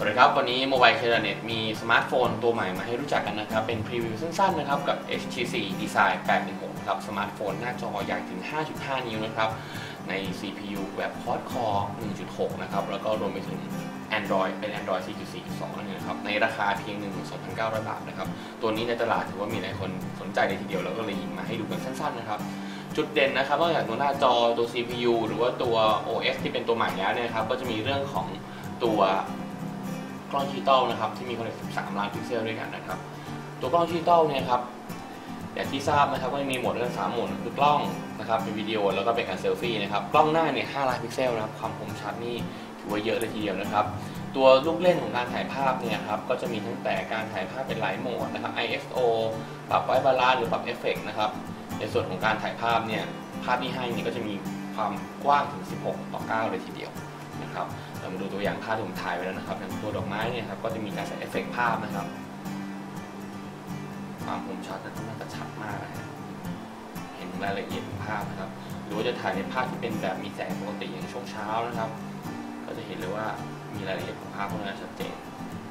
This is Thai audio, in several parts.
สวัสดีครับ วันนี้ Mobile c a r Net มีสมาร์ทโฟนตัวใหม่มาให้รู้จักกันนะครับ เป็นพรีวิวสั้นๆนะครับกับ HTC Design 816ครับสมาร์ทโฟนหน้าจอใหญ่ถึง 5.5 นิ้วนะครับ ใน CPU แบบ Quad Core 1.6 นะครับ แล้วก็รวมไปถึง Android เป็น Android 4.4.2นั่นเองนะครับ ในราคาเพียง 12,900 บาทนะครับ ตัวนี้ในตลาดถือว่ามีหลายคนสนใจเลยทีเดียว แล้วก็เลยหยิบมาให้ดูกันสั้นๆนะครับจุดเด่นนะครับนอกจากตัวหน้าจอตัว CPU หรือว่าตัว OS ที่เป็นตัวใหม่แล้วเนี่ยครับก็จะมีเรื่องของตัว กล้องดิจิตอลนะครับที่มีขนาด13 ล้านพิกเซลด้วยกันนะครับ ตัวกล้องดิจิตอลเนี่ยครับอย่างที่ทราบนะครับก็จะมีโหมดเรื่อง3โหมดคือกล้องนะครับเป็นวิดีโอแล้วก็เป็นการเซลฟี่นะครับกล้องหน้าเนี่ย5ล้านพิกเซลนะครับความคมชัดนี่ถือว่าเยอะเลยทีเดียวนะครับ ตัวลูกเล่นของการถ่ายภาพเนี่ยครับก็จะมีตั้งแต่การถ่ายภาพเป็นหลายโหมดนะครับ ISO ปรับไว้บาลานซ์หรือปรับเอฟเฟกต์นะครับในส่วนของการถ่ายภาพเนี่ยภาพที่ให้เนี่ยก็จะมีความกว้างถึง 16 ต่อ 9 เลยทีเดียว นะครับเรามาดูตัวอย่างภาพที่ผมถ่ายไว้แล้วนะครับอย่างตัวดอกไม้เนี่ยครับก็จะมีการใส่เอฟเฟกต์ภาพนะครับ ความคมชัดนั้นค่อนข้าจะชัดมากนะฮะเห็นรายละเอียดของภาพนะครับ หรือว่าจะถ่ายในภาพที่เป็นแบบมีแสงปกติอย่างช่วงเช้านะครับ ก็จะเห็นเลยว่ามีรายละเอียดของภาพค่อนข้างชัดเจน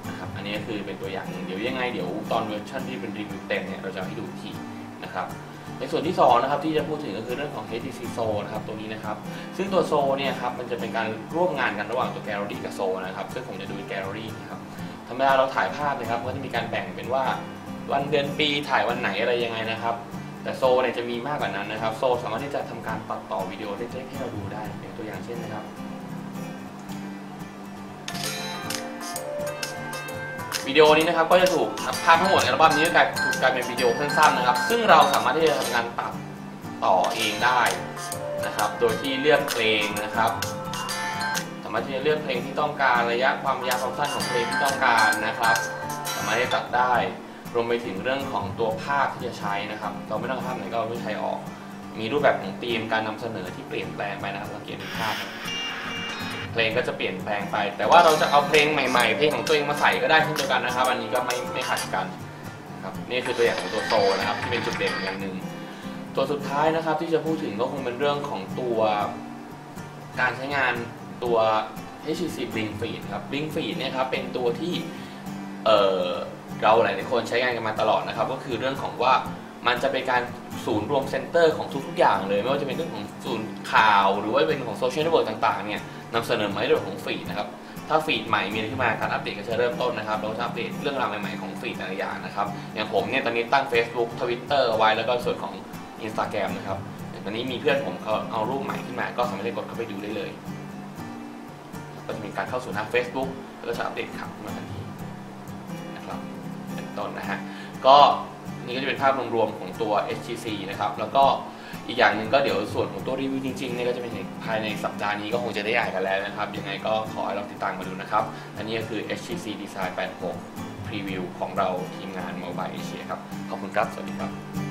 นะครับอันนี้ก็คือเป็นตัวอย่างเดี๋ยวยังไงเดี๋ยวตอนเวอร์ชันที่เป็นรีวิวเต็มเนี่ยเราจะให้ดูทีนะครับ ในส่วนที่2นะครับที่จะพูดถึงก็คือเรื่องของ HTC so นะครับตัวนี้นะครับ ซึ่งตัว so เนี่ยครับมันจะเป็นการร่วมงานกันระหว่างตัว Gallery กับ so นะครับซึ่งผมจะดู Gallery นะครับธรรมดาเราถ่ายภาพนะครับก็จะมีการแบ่งเป็นว่าวันเดือนปีถ่ายวันไหนอะไรยังไงนะครับ แต่โซเนี่ยจะมีมากกว่านั้นนะครับโซสามารถที่จะทำการตัดต่อวิดีโอได้ให้เราดูได้เป็นตัวอย่างเช่นนะครับ วิดีโอนี้นะครับก็จะถูกภาพทั้งหมดในอัลบั้มนี้ก็กลายถูกกลายเป็นวิดีโอสั้นๆนะครับ ซึ่งเราสามารถที่จะทำการตัดต่อเองได้นะครับ โดยที่เลือกเพลงนะครับ สามารถที่จะเลือกเพลงที่ต้องการระยะความยาวความสั้นของเพลงที่ต้องการนะครับ สามารถที่จะตัดได้รวมไปถึงเรื่องของตัวภาพที่จะใช้นะครับ เราไม่ต้องภาพไหนก็เอาใช้ออก มีรูปแบบของธีมการนำเสนอที่เปลี่ยนแปลงไปนะครับสังเกตในภาพนะครับ เพลงก็จะเปลี่ยนแปลงไป แต่ว่าเราจะเอาเพลงใหม่ๆ เพลงของตัวเองมาใส่ก็ได้เช่นเดียวกันนะครับ อันนี้ก็ไม่ไม่ขัดกันครับนี่คือตัวอย่างของตัวโซนะครับที่เป็นจุดเด่นอย่างหนึ่งตัวสุดท้ายนะครับที่จะพูดถึงก็คงเป็นเรื่องของตัวการใช้งานตัว HTC Blink Feed ครับ Blink Feed เนี่ยครับเป็นตัวที่เเราหลายๆคนใช้งานกันมาตลอดนะครับ ก็คือเรื่องของว่า มันจะเป็นการศูนย์รวมเซ็นเตอร์ของทุกๆอย่างเลย ไม่ว่าจะเป็นเรื่องของศูนย์ข่าว หรือว่าเป็นของโซเชียลเน็ตเวิร์กต่างๆเนี่ยนำเสนอมาในเรื่องของฟีดนะครับถ้าฟีดใหม่มีอะไรขึ้นมาการอัปเดตก็จะเริ่มต้นนะครับเราจะอัปเดตเรื่องราวใหม่ๆของฟีดแต่ละอย่างนะครับอย่างผมเนี่ยตอนนี้ตั้ง Facebook Twitter ไว้แล้วก็ส่วนของ Instagram นะครับตอนนี้มีเพื่อนผมเขาเอารูปใหม่ขึ้นมา ก็สามารถที่กดเข้าไปดูได้เลย ก็จะมีการเข้าสู่หน้า Facebook แล้วก็จะอัปเดตข่าวมาทันทีนะครับเป็นต้นนะฮะก็ นี่ก็จะเป็นภาพรวมๆของตัว HTC นะครับแล้วก็อีกอย่างหนึ่งก็เดี๋ยวส่วนของตัวรีวิวจริงๆเนี่ยก็จะเป็นภายในสัปดาห์นี้ก็คงจะได้อ่านกันแล้วนะครับ ยังไงก็ขอให้เราติดตามมาดูนะครับ อันนี้ก็คือ HTC Design 86 Preview ของเราทีมงาน Mobile Asia ครับ ขอบคุณครับ สวัสดีครับ